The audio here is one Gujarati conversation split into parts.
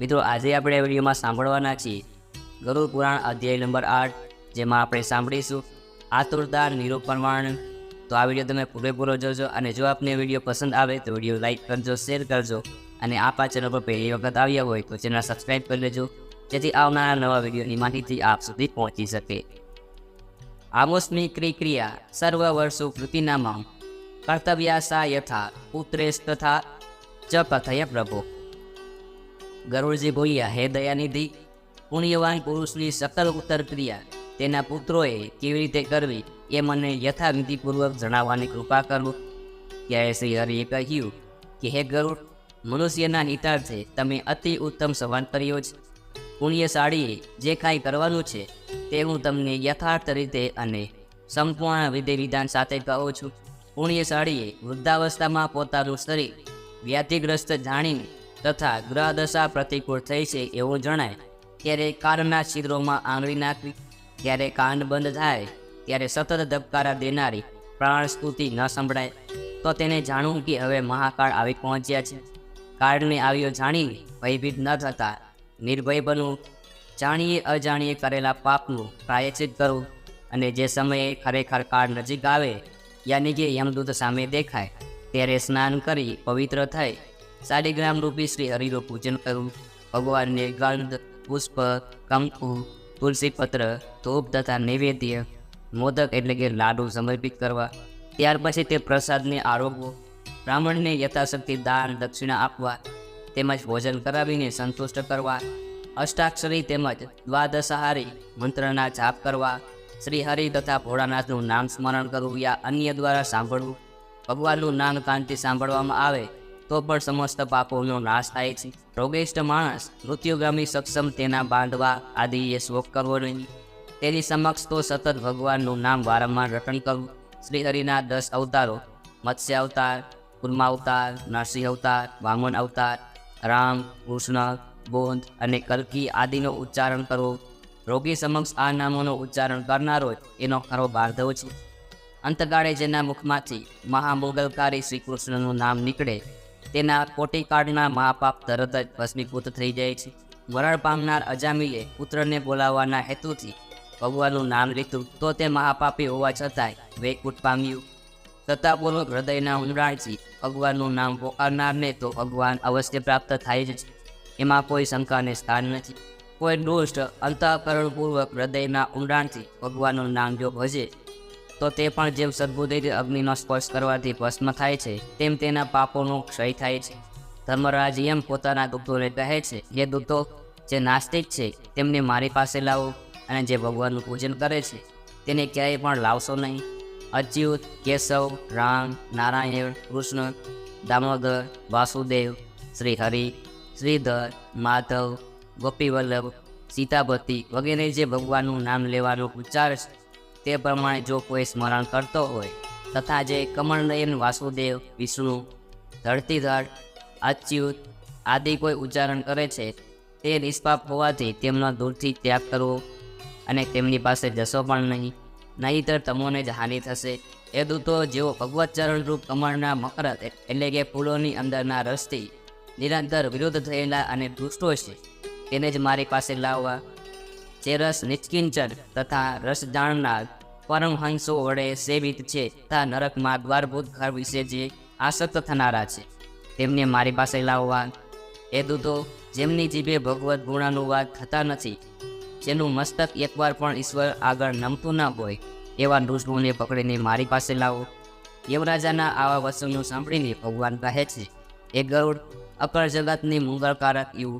મિત્રો, આજે આપણે વિડીયોમાં સાંભળવાના છીએ ગરુડ પુરાણ અધ્યાય નંબર આઠ, જેમાં આપણે સાંભળીશું આતુરદાર નિરૂપણવાણ. તો આ વીડિયો તમે પૂરેપૂરો જોજો અને જો આપને વીડિયો પસંદ આવે તો વીડિયો લાઈક કરજો, શેર કરજો અને આ પા ચેનલ પર પહેલી વખત આવ્યા હોય તો ચેનલ સબસ્ક્રાઈબ કરી લેજો, જેથી આવનારા નવા વિડીયોની માહિતી આપ સુધી પહોંચી શકે. આમોસની ક્રિક્રિયા, સર્વ વર્ષો કૃતિનામાં કર્તવ્યાસા યથા, પુત્રેશ તથા ચ કથય પ્રભુ. ગરુડજી બોલ્યા, હે દયાનિધિ, પુણ્યવાન પુરુષની સકલ ઉત્તર ક્રિયા તેના પુત્રોએ કેવી રીતે કરવી એ મને યથાવિધિપૂર્વક જણાવવાની કૃપા કરો. ત્યારે શ્રી હરિએ કહ્યું કે, હે ગરુડ, મનુષ્યના હિતાર્થે તમે અતિ ઉત્તમ સંવાદ કર્યો છે. પુણ્યશાળીએ જે કાંઈ કરવાનું છે તે હું તમને યથાર્થ રીતે અને સંપૂર્ણ વિધિ વિધાન સાથે કહું છું. પુણ્યશાળીએ વૃદ્ધાવસ્થામાં પોતાનું શરીર વ્યાધિગ્રસ્ત જાણીને તથા ગ્રહદશા પ્રતિકૂળ થઈ છે એવું જણાય. ત્યારે કાનના છિદ્રોમાં આંગળી નાખવી ત્યારે કાન બંધ થાય, ત્યારે સતત ધબકારા દેનારી પ્રાણ સ્તુતિ ન સંભળાય, તો તેને જાણવું કે હવે મહાકાળ આવી પહોંચ્યા છે. કાળને આવ્યો જાણી ભયભીત ન થતા નિર્ભય બનવું જાણીએ અજાણીએ કરેલા પાપનું પ્રાયચિત કરવું અને જે સમયે ખરેખર કાળ નજીક આવે, યાની કે યમદૂત સામે દેખાય, ત્યારે સ્નાન કરી પવિત્ર થઈ શાલિગ્રામ રૂપી શ્રી હરિનું પૂજન કરવું ભગવાનને ગંધ, પુષ્પ, કંકુ તુલસી પત્ર ધૂપ તથા નૈવેદ્ય, મોદક એટલે કે લાડુ સમર્પિત કરવા. ત્યાર પછી તે પ્રસાદને આરોગવો. બ્રાહ્મણને યથાશક્તિ દાન, દક્ષિણા આપવા, તેમજ ભોજન કરાવીને સંતુષ્ટ કરવા. અષ્ટાક્ષરી તેમજ દ્વાદશહારી મંત્રના જાપ કરવા. શ્રી હરિ તથા ભોળાનાથનું નામ સ્મરણ કરવું યા અન્ય દ્વારા સાંભળવું. ભગવાનનું નામ કાંતિ સાંભળવામાં આવે તો પણ સમસ્ત પાપોનો નાશ થાય છે. રોગેષ્ઠ માણસ મૃત્યુગામી સક્ષમ તેના બાંધવા આદિએ શોક કરવો નહીં તેની સમક્ષ તો સતત ભગવાનનું નામ વારંવાર રટણ કરવું. શ્રી હરિના દસ અવતારો, મત્સ્ય અવતાર, કુર્મા અવતાર, નરસિંહ અવતાર, વામન અવતાર, રામ, કૃષ્ણ બોધ અને કલ્કી આદિનો ઉચ્ચારણ કરવો. રોગી સમક્ષ આ નામોનો ઉચ્ચારણ કરનારો એનો ખરો બાંધવ છે. અંતગાળે જેના મુખમાંથી મહામોગલકારી શ્રી કૃષ્ણનું નામ નીકળે તેના કોટિકાળના મહાપાપ તરત જ ભસ્મીભૂત થઈ જાય છે. મરણ પામનાર અજામીએ પુત્રને બોલાવવાના હેતુથી ભગવાનનું નામ લીધું. તો તે મહાપાપી હોવા છતાંય વૈકુટ પામ્યું સત્તાપૂર્વક હૃદયના ઊંડાણથી ભગવાનનું નામ પોકારનારને તો ભગવાન અવશ્ય પ્રાપ્ત થાય જ છે. એમાં કોઈ શંકાને સ્થાન નથી. કોઈ દુષ્ટ અંતઃકરણપૂર્વક હૃદયના ઊંડાણથી ભગવાનનું નામ જો ભજે તો તે પણ જેમ સદબુદ્ધિ અગ્નિનો સ્પર્શ કરવાથી ભસ્મ થાય છે, તેમ તેના પાપોનો ક્ષય થાય છે. ધર્મરાજ એમ પોતાના દૂતોને કહે છે જે દૂતો જે નાસ્તિક છે, તેમને મારી પાસે લાવો અને જે ભગવાનનું પૂજન કરે છે, તેને ક્યાંય પણ લાવશો નહીં. અચ્યુત, કેશવ, રામ, નારાયણ, કૃષ્ણ, દામોદર, વાસુદેવ શ્રી હરિ શ્રીધર, માધવ, ગોપીવલ્લભ સીતાપતિ વગેરે જે ભગવાનનું નામ લેવાનું ઉચ્ચાર છે તે પ્રમાણે જો કોઈ સ્મરણ કરતો હોય, તથા જે કમળનયન વાસુદેવ, વિષ્ણુ, ધરતીધર, અચ્યુત આદિ કોઈ ઉચ્ચારણ કરે છે, તે નિષ્પાપ હોવાથી તેમનો દૂરથી ત્યાગ કરવો અને તેમની પાસે જશો પણ નહીં. નહીંતર તમોને જ હાનિ થશે. એ દૂતો જેઓ ભગવત ચરણરૂપ કમળના મકરત એટલે કે ફૂલોની અંદરના રસથી નિરંતર વિરુદ્ધ થયેલા અને દુષ્ટો છે, તેને જ મારી પાસે લાવવા. જે રસ નિષ્કિંચન તથા રસ જાણનાર પરમહંસો વડે સેવિત છે તથા નરકમાં દ્વારભૂત ઘર વિશે જે આસક્ત થનારા છે. તેમને મારી પાસે લાવવા એ દૂતો, જેમની જીભે ભગવત ગુણાનુવાદ થતા નથી, જેનું મસ્તક એકવાર પણ ઈશ્વર આગળ નમતું ન હોય, એવા દુષ્ટોને પકડીને મારી પાસે લાવો. યવરાજાના આવા વચનો સાંભળીને ભગવાન કહે છે એ ગરુડ, અકળ જગતની મંગળકારક યુ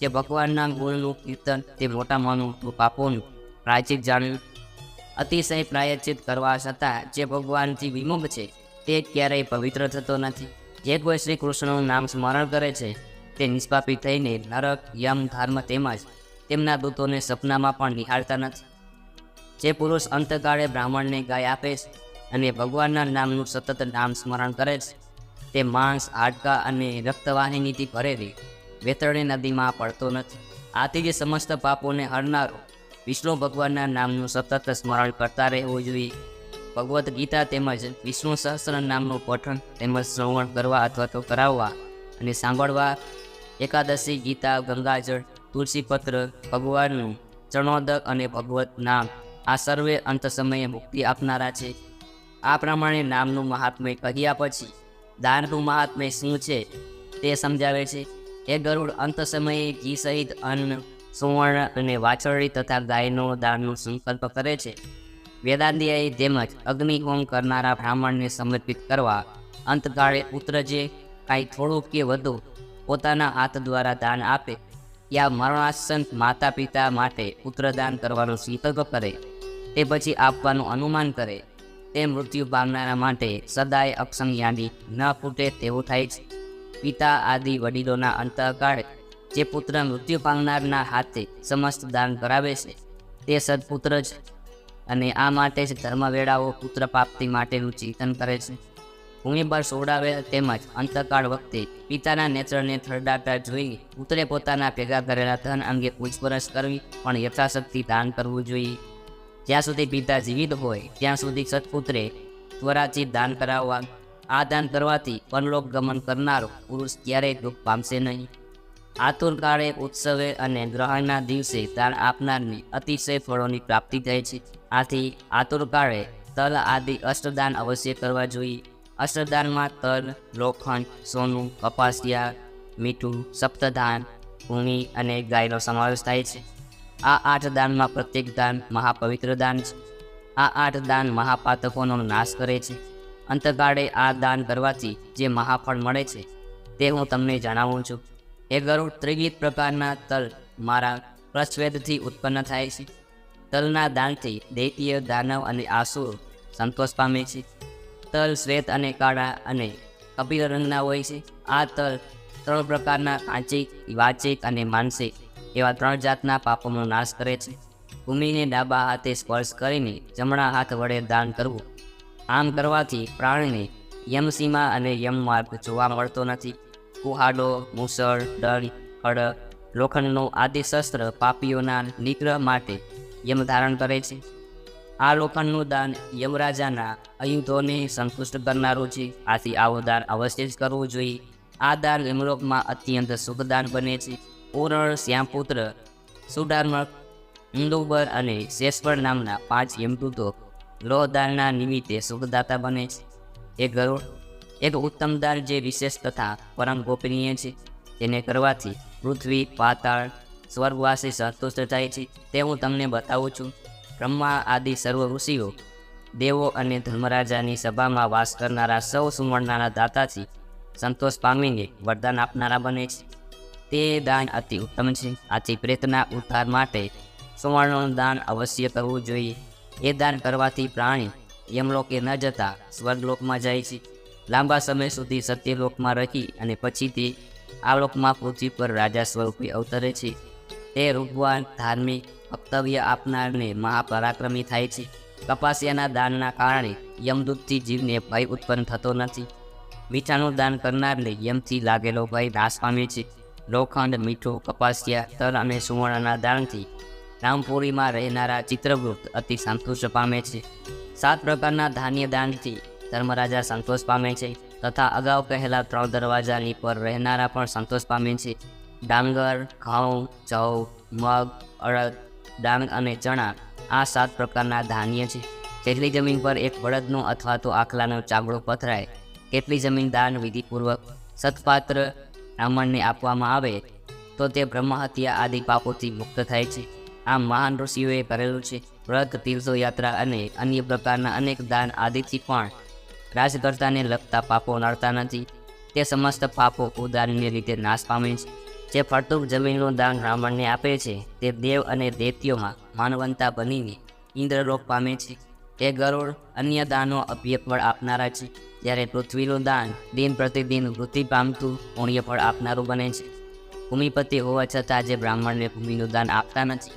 જે ભગવાનના ગુણનું કીર્તન તે મોટામાંનું પાપોનું પ્રાયચિત જાણ્યું અતિશય પ્રાયચિત કરવા છતાં જે ભગવાનથી વિમુખ છે, તે ક્યારેય પવિત્ર થતો નથી. જે કોઈ શ્રી કૃષ્ણનું નામ સ્મરણ કરે છે, તે નિષ્પાપી થઈને નરક, યમ, ધર્મ તેમજ તેમના દૂતોને સપનામાં પણ નિહાળતા નથી. જે પુરુષ અંતકાળે બ્રાહ્મણને ગાય આપે છે અને ભગવાનના નામનું સતત નામ સ્મરણ કરે છે, તે માંસ, હાડકા અને રક્તવાહિનીથી ભરેલી વેતરણી નદીમાં પડતો નથી. આથી જે સમસ્ત પાપોને હરનારો વિષ્ણુ ભગવાનના નામનું સતત સ્મરણ કરતા રહેવું જોઈએ. ભગવદ્ ગીતા તેમજ વિષ્ણુ સહસ્ત્ર નામનું પઠન તેમજ શ્રવણ કરવા અથવા તો કરાવવા અને સાંભળવા, એકાદશી ગીતા, ગંગાજળ, તુલસીપત્ર, ભગવાનનું ચરણોદક અને ભગવત નામ આ સર્વે અંત સમયે મુક્તિ આપનારા છે. આ પ્રમાણે નામનું મહાત્મ્ય કહ્યા પછી દાનનું મહાત્મ્ય શું છે તે સમજાવે છે. એ ગરુડ, અંત સમયે ઘી સહિત અન્ન સુવર્ણ અને વાછરડી તથા ગાયનો દાનનો સંકલ્પ કરે છે. વેદાંતિયાએ તેમજ અગ્નિહોમ કરનારા બ્રાહ્મણને સમર્પિત કરવા અંતકાળે પુત્ર જે કાંઈ થોડું કે વધુ પોતાના હાથ દ્વારા દાન આપે યા મરણાસન માતા પિતા માટે પુત્રદાન કરવાનો સંકલ્પ કરે. તે પછી આપવાનું અનુમાન કરે. તે મૃત્યુ પામનારા માટે સદાય અક્ષમ યાદી ન ફૂટે તેવું થાય છે. પિતા આદિ વડીલોના અંતકાળે જે પુત્ર મૃત્યુ પામનારના હાથે સમસ્ત દાન કરાવે છે, તે સદપુત્ર જ અને આ માટે જ ધર્મવેળાઓ પુત્ર પ્રાપ્તિ માટેનું ચિંતન કરે છે. ભૂમિ પર સોડાવેલ તેમજ અંતકાળ વખતે પિતાના નેત્રને થરડાતા જોઈ પુત્રે પોતાના ભેગા કરેલા ધન અંગે પૂછપરછ કરવી પણ યથાશક્તિ દાન કરવું જોઈએ. જ્યાં સુધી પિતા જીવિત હોય, ત્યાં સુધી સત્પુત્રે ત્વરાથી દાન કરાવવા, આ દાન કરવાથી પરલોક ગમન કરનારો પુરુષ ક્યારેય દુઃખ પામશે નહીં. આતુર કાળે ઉત્સવે અને ગ્રહણના દિવસે દાન આપનારની અતિશય ફળોની પ્રાપ્તિ થાય છે. આથી આતુરકાળે તલ આદિ અષ્ટદાન અવશ્ય કરવા જોઈએ. અષ્ટદાનમાં તલ, લોખંડ, સોનું, કપાસિયા, મીઠું, સપ્તદાન, ભૂમિ અને ગાયનો સમાવેશ થાય છે. આ આઠ દાનમાં પ્રત્યેક દાન મહાપવિત્ર દાન છે. આ આઠ દાન મહાપાતકોનો નાશ કરે છે. અંતકાળે આ દાન કરવાથી જે મહાફળ મળે છે, તે હું તમને જણાવું છું. એ ગરુડ ત્રિવિધ પ્રકારના તલ મારા પ્રસ્વેદથી ઉત્પન્ન થાય છે. તલના દાનથી દૈત્ય, દાનવ અને આસુર સંતોષ પામે છે. તલ શ્વેત અને કાળા અને કપિલ રંગના હોય છે. આ તલ ત્રણ પ્રકારના આંચિક વાચિક અને માનસિક એવા ત્રણ જાતના પાપોનો નાશ કરે છે. ભૂમિને ડાબા હાથે સ્પર્શ કરીને જમણા હાથ વડે દાન કરવું. આમ કરવાથી પ્રાણીને યમસીમા અને યમ માર્ગ જોવા મળતો નથી. કુહાડો મુસળ, દળ ખડક લોખંડનો આદિ શસ્ત્ર પાપીઓના નિગ્રહ માટે યમ ધારણ કરે છે. આ લોખંડનું દાન યમરાજાના અયુધોને સંતુષ્ટ કરનારું છે. આથી આવો દાન અવશ્ય જ કરવું જોઈએ. આ દાન યમલોકમાં અત્યંત સુખદાન બને છે. ઓરણ શ્યામપુત્ર સુડાર્મક ઇન્દુબર અને શેષપર નામના પાંચ યમદૂતો લોહદાનના નિમિત્તે સુખદાતા બને છે. એ ગરુડ એક ઉત્તમ દાન જે વિશેષ તથા પરમ ગોપનીય છે, તેને કરવાથી પૃથ્વી, પાતાળ, સ્વર્ગવાસી સંતુષ્ટ થાય છે. તે હું તમને બતાવું છું. બ્રહ્મા આદિ સર્વ ઋષિઓ, દેવો અને ધર્મરાજાની સભામાં વાસ કરનારા સૌ સુવર્ણના દાતાથી સંતોષ પામીને વરદાન આપનારા બને છે. તે દાન અતિ ઉત્તમ છે. આથી પ્રેતના ઉદ્ધાર માટે સુવર્ણનું દાન અવશ્ય કરવું જોઈએ. એ દાન કરવાથી પ્રાણી યમલોકે ન જતા સ્વર્ગલોકમાં જાય છે. લાંબા સમય સુધી સત્યલોકમાં રહી અને પછી તે આ લોકમાં પૃથ્વી પર રાજા સ્વરૂપે અવતરે છે. તે રૂપવાન, ધાર્મિક, વક્તવ્ય આપનારને મહાપરાક્રમી થાય છે. કપાસિયાના દાનના કારણે યમદૂતથી જીવને ભય ઉત્પન્ન થતો નથી. મીઠાનું દાન કરનારને યમથી લાગેલો ભય નાશ પામે છે. લોખંડ, મીઠું, કપાસિયા, તલ અને સુવર્ણના દાનથી રામપુરીમાં રહેનારા ચિત્રગુપ્ત અતિ સંતુષ્ટ પામે છે. સાત પ્રકારના ધાન્ય દાનથી ધર્મરાજા સંતોષ પામે છે તથા અગાઉ કહેલા ત્રણ દરવાજાની પર રહેનારા પણ સંતોષ પામે છે. ડાંગર, ઘઉં, જવ, મગ, અડદ, ડાંગ અને ચણા આ સાત પ્રકારના ધાન્ય છે. કેટલી જમીન પર એક બળદનો અથવા તો આખલાનો ચામડો પથરાય કેટલી જમીન દાન વિધિપૂર્વક સત્પાત્ર બ્રાહ્મણને આપવામાં આવે, તો તે બ્રહ્મહત્યા આદિ પાપોથી મુક્ત થાય છે. આમ મહાન ઋષિઓએ કરેલું છે. વ્રત, તીર્થયાત્રા અને અન્ય પ્રકારના અનેક દાન આદિથી પણ રાજકર્તાને લગતા પાપો નડતા નથી. તે સમસ્ત પાપો ઉદારની રીતે નાશ પામે છે. જે ફળતુક જમીનનું દાન બ્રાહ્મણને આપે છે, તે દેવ અને દૈત્યોમાં માનવંતા બનીને ઇન્દ્રરોગ પામે છે. તે ગરુડ અન્ય દાનો અભ્યફળ આપનારા છે. જ્યારે પૃથ્વીનું દાન દિન પ્રતિદિન વૃદ્ધિ પામતું પુણ્ય ફળ આપનારું બને છે. ભૂમિપતિ હોવા છતાં જે બ્રાહ્મણને ભૂમિનું દાન આપતા નથી,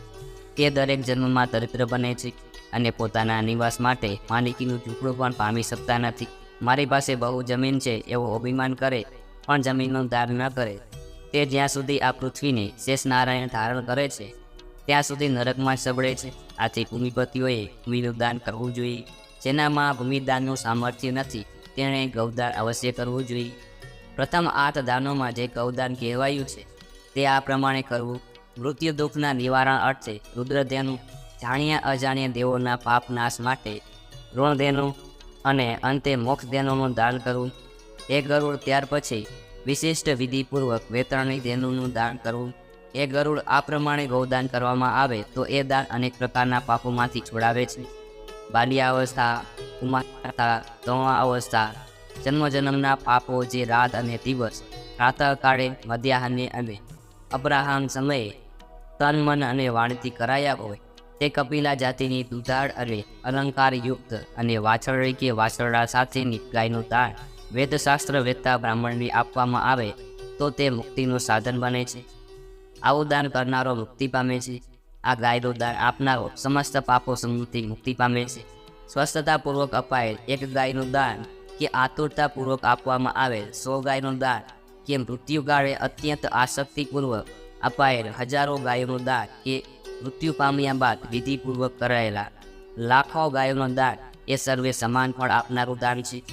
તે દરેક જન્મમાં દરિદ્ર બને છે. અને પોતાના નિવાસ માટે માલિકીનું ઝૂંપડું પણ પામી શકતા નથી. મારી પાસે બહુ જમીન છે એવો અભિમાન કરે, પણ જમીનનું દાન ન કરે. તે જ્યાં સુધી આ પૃથ્વીને શેષ નારાયણ ધારણ કરે છે, ત્યાં સુધી નરકમાં સબળે છે. આથી ભૂમિપતિઓએ ભૂમિનું દાન કરવું જોઈએ. જેનામાં ભૂમિદાનનું સામર્થ્ય નથી, તેણે ગૌદાન અવશ્ય કરવું જોઈએ. પ્રથમ આઠ દાનોમાં જે ગૌદાન કહેવાયું છે, તે આ પ્રમાણે કરવું. મૃત્યુ દુઃખના નિવારણ અર્થે રુદ્રધ્યાનું જાણ્યા અજાણ્યા દેવોના પાપ નાશ માટે ઋણધેનું અને અંતે મોક્ષ દેનોનું દાન કરવું એ ગરુડ ત્યાર પછી વિશિષ્ટ વિધિપૂર્વક વેતરણી ધેનુનું દાન કરવું એ ગરુડ આ પ્રમાણે ગૌદાન કરવામાં આવે તો એ દાન અનેક પ્રકારના પાપોમાંથી છોડાવે છે. બાલ્યા અવસ્થા કુમારતા ધોવા અવસ્થા જન્મજન્મના પાપો જે રાત અને દિવસ, પ્રાતઃકાળે, મધ્યાહને અને અબ્રાહમ સમયે તન મન અને વાણીથી કરાયા હોય તે કપિલા જાતિની દુધાળ અને અલંકારયુક્ત અને વાછરડી કે વાછરડા સાથેની ગાયનું દાન વેદશાસ્ત્ર વેદતા બ્રાહ્મણને આપવામાં આવે તો તે મુક્તિનું સાધન બને છે. આવું દાન કરનારો મુક્તિ પામે છે. આ ગાયનું દાન આપનારો સમસ્ત પાપો સમૃદ્ધિ મુક્તિ પામે છે. સ્વસ્થતાપૂર્વક અપાયેલ એક ગાયનું દાન કે આતુરતાપૂર્વક આપવામાં આવેલ સો ગાયનું દાન કે મૃત્યુકાળે અત્યંત આસક્તિપૂર્વક અપાયેલ હજારો ગાયોનું દાન કે મૃત્યુ પામ્યા બાદ વિધિપૂર્વક કરાયેલા લાખો ગાયોનો દાન એ સર્વે સમાન ફળ આપનારું દાન છે.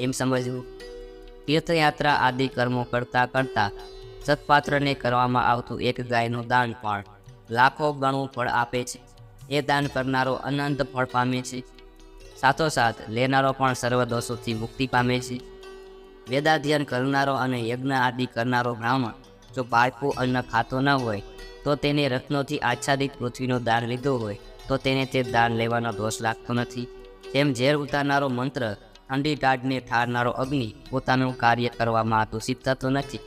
એમ સમજવું. તીર્થયાત્રા આદિ કર્મો કરતા કરતા સત્પાત્રને કરવામાં આવતું એક ગાયનું દાન પણ લાખો ગણું ફળ આપે છે. એ દાન કરનારો અનંત ફળ પામે છે. સાથોસાથ લેનારો પણ સર્વ દોષોથી મુક્તિ પામે છે. વેદાધ્યયન કરનારો અને યજ્ઞ આદિ કરનારો બ્રાહ્મણ જો બાળકો અન્ન ખાતો ન હોય તો તેને રત્નોથી આચ્છાદિત પૃથ્વીનો દાન લીધો હોય, તો તેને તે દાન લેવાનો દોષ લાગતો નથી. તેમ ઝેર ઉતારનારો મંત્ર, ઠંડી ટાઢને ઠારનારો અગ્નિ પોતાનું કાર્ય કરવામાં દૂષિત થતો નથી.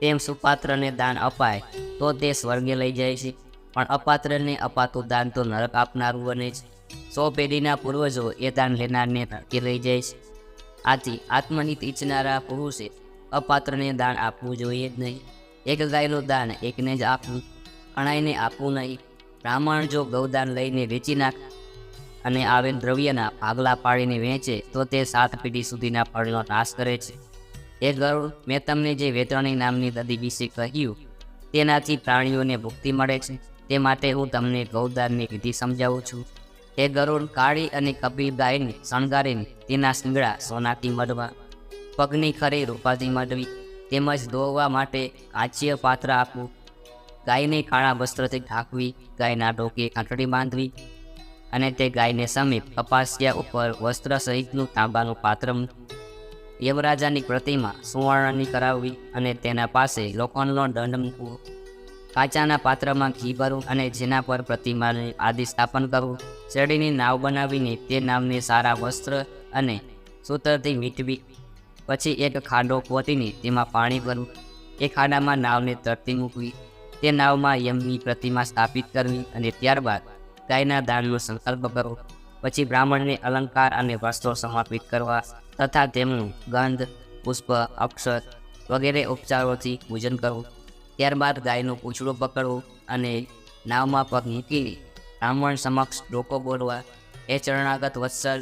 તેમ સુપાત્રને દાન અપાય, તો તે સ્વર્ગે લઈ જાય છે. પણ અપાત્રને અપાતું દાન તો નરક આપનારું બને છે. સો પેઢીના પૂર્વજો એ દાન લેનારને નરકે લઈ જાય છે. આથી આત્મહિત ઈચ્છનારા પુરુષે અપાત્રને દાન આપવું જોઈએ જ નહીં. એક ગાયનું દાન એકને જ આપવું અણાઈને આપવું નહીં. બ્રાહ્મણ જો ગૌદાન લઈને વેચી નાખે અને આવેલ દ્રવ્યના ભાગલા પાડીને વેચે, તો તે સાત પેઢી સુધીના ફળનો નાશ કરે છે. એ ગરુડ, મેં તમને જે વેતરણી નામની દદી વિશે કહ્યું, તેનાથી પ્રાણીઓને મુક્તિ મળે છે. તે માટે હું તમને ગૌદાનની વિધિ સમજાવું છું. એ ગરુડ, કાળી અને કપિલ ગાયને શણગારીને તેના શિંગડા સોનાથી મઢવા, પગની ખરી રૂપાથી મઢવી, તેમજ ધોવા માટે કાચીય પાત્ર આપવું. ગાયને કાળા વસ્ત્રથી ઢાંકવી, ગાયના ડોકે કાંટડી બાંધવી અને તે ગાયને સમીપ કપાસિયા ઉપર વસ્ત્ર સહિતનું તાંબાનું પાત્ર યમરાજાની પ્રતિમા સુવર્ણની કરાવવી અને તેના પાસે લોખંડનો દંડ મૂકવો કાચાના પાત્રમાં ઘી ભરવું અને જેના પર પ્રતિમાની આદિ સ્થાપન કરવું, શેરડીની નાવ બનાવીને તે નાવને સારા વસ્ત્ર અને સૂત્રથી મીટવી પછી એક ખાડો ખોટીને તેમાં પાણી ભરવું, એ ખાડામાં નાવને તરતી મૂકવી તે નાવમાં યમની પ્રતિમા સ્થાપિત કરવી અને ત્યારબાદ ગાયના દાનનો સંકલ્પ કરો પછી બ્રાહ્મણને અલંકાર અને વસ્ત્રો સમર્પિત કરવા તથા તેમનું ગંધ, પુષ્પ અક્ષર વગેરે ઉપચારોથી પૂજન કરવું. ત્યારબાદ ગાયનું પૂંછડું પકડવું અને નાવમાં પગ મૂકીને બ્રાહ્મણ સમક્ષ ડોકો બોલવા એ ચરણાગત વત્સલ,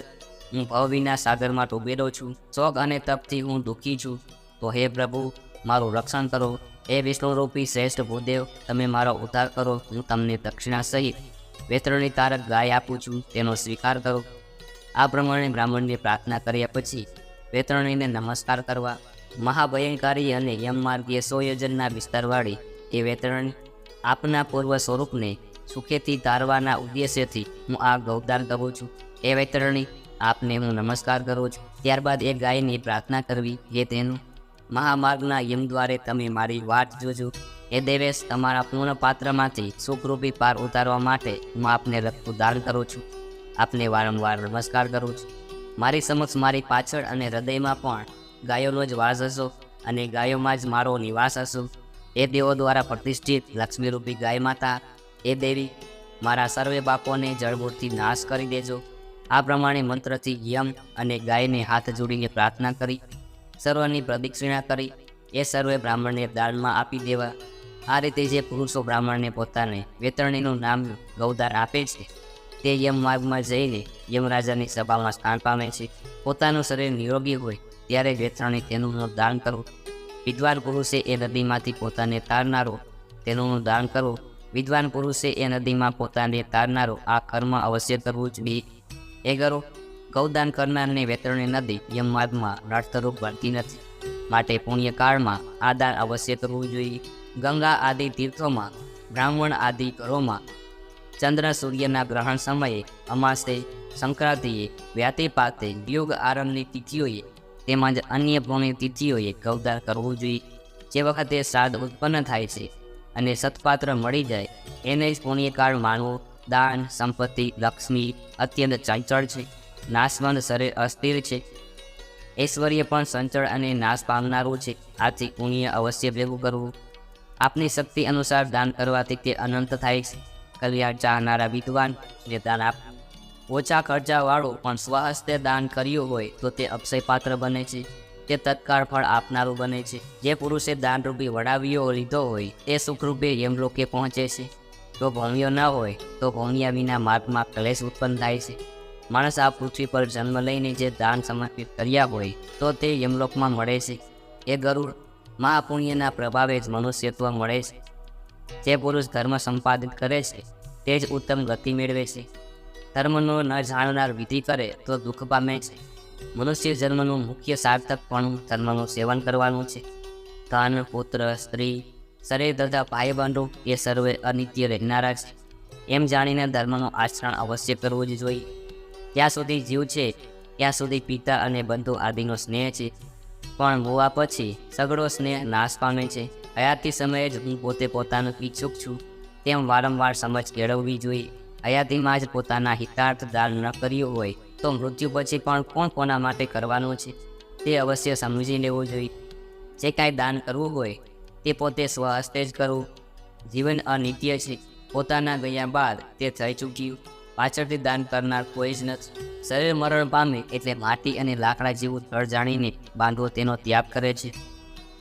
હું ભવવિના સાગરમાં ડૂબેલો છું. શોખ અને તપથી હું દુઃખી છું. તો હે પ્રભુ મારું રક્ષણ કરો. એ વિષ્ણુરૂપી શ્રેષ્ઠ ભૂદેવ, તમે મારો ઉદ્ધાર કરો. હું તમને દક્ષિણા સહિત વેતરણી તારક ગાય આપું છું. તેનો સ્વીકાર કરો. આ પ્રમાણે બ્રાહ્મણને પ્રાર્થના કર્યા પછી વેતરણીને નમસ્કાર કરવા મહાભયંકારી અને યમમાર્ગીય સોયોજનના વિસ્તારવાળી એ વેતરણી આપના પૂર્વ સ્વરૂપને સુખેથી તારવાના ઉદ્દેશ્યથી હું આ ગૌદાન કરું છું. એ વેતરણી, આપને હું નમસ્કાર કરું છું. ત્યારબાદ એ ગાયની પ્રાર્થના કરવી એ તેનું મહામાર્ગના યમ દ્વારે તમે મારી વાત જોજો. એ દેવેશ, તમારા પૂર્ણ પાત્રમાંથી સુખરૂપી પાર ઉતારવા માટે હું આપને રક્તનું દાન કરું છું. આપને વારંવાર નમસ્કાર કરું છું. મારી સમક્ષ મારી પાછળ અને હૃદયમાં પણ ગાયોનો જ વાસ હશો અને ગાયોમાં જ મારો નિવાસ હશો. એ દેવો દ્વારા પ્રતિષ્ઠિત લક્ષ્મીરૂપી ગાય માતા, એ દેવી, મારા સર્વે બાપોને જળમૂળથી નાશ કરી દેજો. આ પ્રમાણે મંત્રથી યમ અને ગાયને હાથ જોડીને પ્રાર્થના કરી. સર્વની પ્રદક્ષિણા કરી. એ સર્વે બ્રાહ્મણને દાનમાં આપી દેવા. આ રીતે જે પુરુષો બ્રાહ્મણને પોતાને વેતરણીનું નામ ગૌદાન આપે છે, તે યમ માર્ગમાં જઈને યમરાજાની સભામાં સ્થાન પામે છે. પોતાનું શરીર નિરોગી હોય, ત્યારે વેતરણી તેનું દાન કરવું વિદ્વાન પુરુષે એ નદીમાંથી પોતાને તારનારો તેનું દાન કરવું વિદ્વાન પુરુષે એ નદીમાં પોતાને તારનારો આ કર્મ અવશ્ય કરવું જ જોઈએ એ કરો. ગૌદાન કરનારને વેતરણી નદી યમમાર્ગમાં રાષ્ટ્રરૂપ બનતી નથી. માટે પુણ્યકાળમાં આ દાન અવશ્ય કરવું જોઈએ. ગંગા આદિ તીર્થોમાં, બ્રાહ્મણ આદિ ઘરોમાં, ચંદ્ર સૂર્યના ગ્રહણ સમયે, અમાસે, સંક્રાંતિએ, વ્યાતિ પાતે યુગ આરંભની તિથિઓએ, તેમજ અન્ય પુણ્ય તિથિઓએ ગૌદાન કરવું જોઈએ. જે વખતે શ્રાદ્ધ ઉત્પન્ન થાય છે અને સત્પાત્ર મળી જાય, એને જ પુણ્યકાળ માનવો, દાન, સંપત્તિ, લક્ષ્મી અત્યંત ચંચળ છે. નાશવંત શરીર અસ્થિર છે. ઐશ્વર્ય પણ સંચળ અને નાશ પામનારું છે. આથી પુણ્ય અવશ્ય ભેગું કરવું. આપની શક્તિ અનુસાર દાન કરવાથી તે અનંત થાય છે. કલ્યાણ ચાહનારા વિદ્વાન જે દાન આપ. ઓછા ખર્ચાવાળો પણ સ્વહસ્તે દાન કર્યું હોય તો તે અક્ષયપાત્ર બને છે. તે તત્કાળ ફળ આપનારું બને છે. જે પુરુષે દાનરૂપી વડાવીઓ લીધો હોય તે સુખરૂપે યમલોકે પહોંચે છે. જો ભણ્યો ન હોય તો ભણ્યા વિના માર્ગમાં ક્લેશ ઉત્પન્ન થાય છે. માણસ આ પૃથ્વી પર જન્મ લઈને જે દાન સમર્પિત કર્યા હોય, તો તે યમલોકમાં મળે છે. એ ગરુડ મહાપુણ્યના પ્રભાવે જ મનુષ્યત્વ મળે છે. જે પુરુષ ધર્મ સંપાદિત કરે છે, તે જ ઉત્તમ ગતિ મેળવે છે. ધર્મનો ન જાણનાર વિધિ કરે, તો દુઃખ પામે છે. મનુષ્ય જન્મનું મુખ્ય સાર્થકપણું ધર્મનું સેવન કરવાનું છે. ધન, પુત્ર, સ્ત્રી, શરીર તથા ભાઈબંધો એ સર્વે અનિત્ય રહેનારા છે. એમ જાણીને ધર્મનું આચરણ અવશ્ય કરવું જ જોઈએ. જ્યાં સુધી જીવ છે. ત્યાં સુધી પિતા અને બંધુ આદિનો સ્નેહ છે. પણ મોવા પછી સગળો સ્નેહ નાશ પામે છે. હયાતી સમયે જ હું પોતે પોતાનું ઈચ્છુક છું. તેમ વારંવાર સમજ કેળવવી જોઈએ. હયાતીમાં જ પોતાના હિતાર્થ દાન ન કર્યું હોય તો મૃત્યુ પછી પણ કોણ કોના માટે કરવાનું છે? તે અવશ્ય સમજી લેવું જોઈએ. જે કાંઈ દાન કરવું હોય તે પોતે સ્વહસ્તે જ કરવું. જીવન અનિત્ય છે. પોતાના ગયા બાદ તે થઈ ચૂક્યું. પાછળથી દાન કરનાર કોઈ જ નથી શરીર મરણ પામે એટલે માટી અને લાકડા જેવું તળ જાણીને બાંધવો તેનો ત્યાગ કરે છે.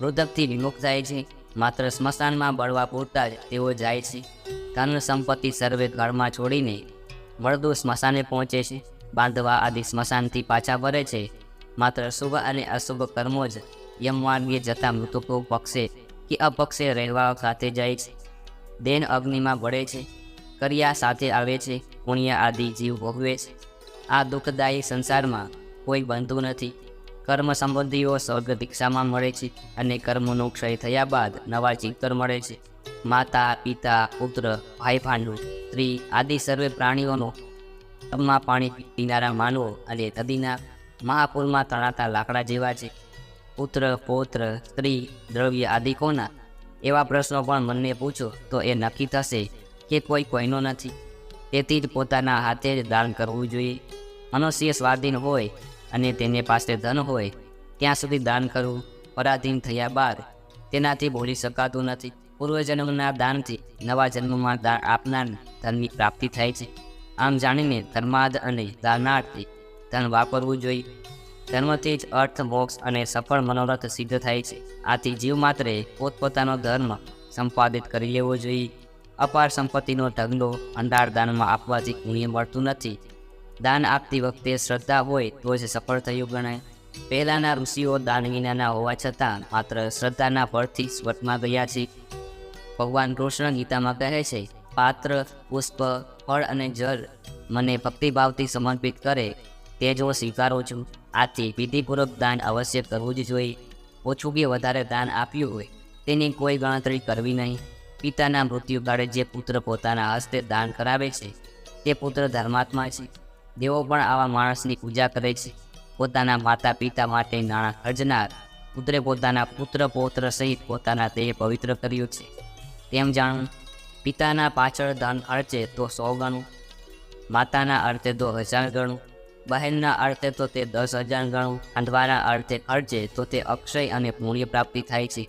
મૃતકથી વિમુખ થાય છે. માત્ર સ્મશાનમાં બળવા પૂરતા જ તેઓ જાય છે. ધન સંપત્તિ સર્વે ઘરમાં છોડીને મળદું સ્મશાને પહોંચે છે. બાંધવા આદિ સ્મશાનથી પાછા ફરે છે. માત્ર શુભ અને અશુભ કર્મો જ યમમાર્ગે જતા મૃતકો પક્ષે કે અપક્ષે રહેવા સાથે જાય છે. દેન અગ્નિમાં બળે છે. કર્યા સાથે આવે છે. પુણ્ય આદિ જીવ ભોગવે છે. આ દુઃખદાયી સંસારમાં કોઈ બનતું નથી. કર્મ સંબંધીઓ સ્વર્ગ દીક્ષામાં મળે છે અને કર્મનો ક્ષય થયા બાદ નવા ચિત્તર મળે છે. માતા, પિતા, પુત્ર, ભાઈ ભાંડુ, સ્ત્રી આદિ સર્વે પ્રાણીઓનો તમમાં પાણી પીનારા માનવો અને નદીના મહાપુરમાં તણાતા લાકડા જેવા છે. પુત્ર, પૌત્ર, સ્ત્રી, દ્રવ્ય આદિ કોના? એવા પ્રશ્નો પણ મનને પૂછો તો એ નક્કી થશે કે કોઈ કોઈનો નથી. તેથી જ પોતાના હાથે જ દાન કરવું જોઈએ. મનુષ્ય સ્વાધીન હોય અને તેને પાસે ધન હોય, ત્યાં સુધી દાન કરવું પરાધીન થયા બાદ તેનાથી ભૂલી શકાતું નથી. પૂર્વજન્મના દાનથી નવા જન્મમાં દાન આપનાર ધનની પ્રાપ્તિ થાય છે. આમ જાણીને ધર્માદ અને દાનાર્થી ધન વાપરવું જોઈએ. ધર્મથી જ અર્થ, મોક્ષ અને સફળ મનોરથ સિદ્ધ થાય છે. આથી જીવ માત્રે પોતપોતાનો ધર્મ સંપાદિત કરી લેવો જોઈએ. અપાર સંપત્તિનો ઢગલો અંધાર દાનમાં આપવાથી પુણ્ય મળતું નથી. દાન આપતી વખતે શ્રદ્ધા હોય તો જ સફળ થયું ગણાય. પહેલાંના ઋષિઓ દાન વિનાના હોવા છતાં માત્ર શ્રદ્ધાના બળથી સ્વર્ગમાં ગયા છે. ભગવાન કૃષ્ણ ગીતામાં કહે છે, પાત્ર, પુષ્પ, ફળ અને જળ મને ભક્તિભાવથી સમર્પિત કરે, તે જો સ્વીકારું છું. આથી વિધિપૂર્વક દાન અવશ્ય કરવું જ જોઈએ. ઓછું કે વધારે દાન આપ્યું હોય તેની કોઈ ગણતરી કરવી નહીં. પિતાના મૃત્યુકાળે જે પુત્ર પોતાના હસ્તે દાન કરાવે છે, તે પુત્ર ધર્માત્મા છે. દેવો પણ આવા માણસની પૂજા કરે છે. પોતાના માતા પિતા માટે નાણાં ખર્ચનાર પુત્રે પોતાના પુત્ર પૌત્ર સહિત પોતાના દેહ પવિત્ર કર્યું છે. તેમ જાણું પિતાના પાછળ ધન ખર્ચે તો સો ગણું, માતાના અર્થે તો હજાર ગણું, બહેનના અર્થે તો તે દસ હજાર ગણું અંધવાના અર્થે ખર્ચે તો તે અક્ષય અને પુણ્ય પ્રાપ્તિ થાય છે.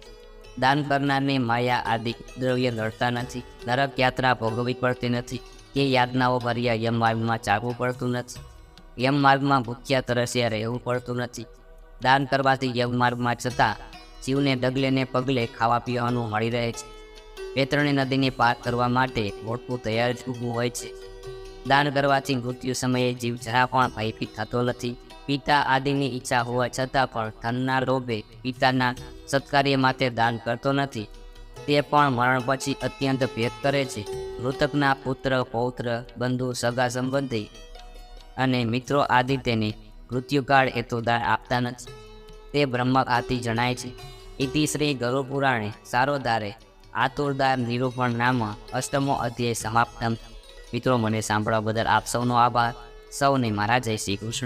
દાન કરનારને માયા આદિ દ્રવ્ય નડતા નથી. નરક યાત્રા ભોગવવી પડતી નથી. કે યાતનાઓ ભર્યા યમ માર્ગમાં ચાલવું પડતું નથી. યમ માર્ગમાં ભૂખ્યા તરસ્યા રહેવું પડતું નથી. દાન કરવાથી યમ માર્ગમાં જતાં જીવને ડગલે ને પગલે ખાવા પીવાનું મળી રહે છે. વેતરણી નદીને પાર કરવા માટે મોટું તૈયાર જ ઊભું હોય છે. દાન કરવાથી મૃત્યુ સમયે જીવ જરા પણ ભયભીત થતો નથી. પિતા આદિની ઈચ્છા હોવા છતાં પણ ધનના લોભે પિતાના સત્કાર્ય માટે દાન કરતો નથી. તે પણ મરણ પછી અત્યંત ભેદ કરે છે. મૃતકના પુત્ર, પૌત્ર, બંધુ, સગા સંબંધી અને મિત્રો આદિ તેને મૃત્યુકાળ હેતુ દાન આપતા નથી. તે બ્રહ્મઘાતી જણાય છે. ઇતિ શ્રી ગરુડ પુરાણે સારોધારે આતુરદાર નિરૂપણ નામ અષ્ટમો અધ્યાય સમાપ્ત મિત્રો, મને સાંભળવા બદલ આપ સૌનો આભાર. સૌને મારા જય શ્રી કૃષ્ણ.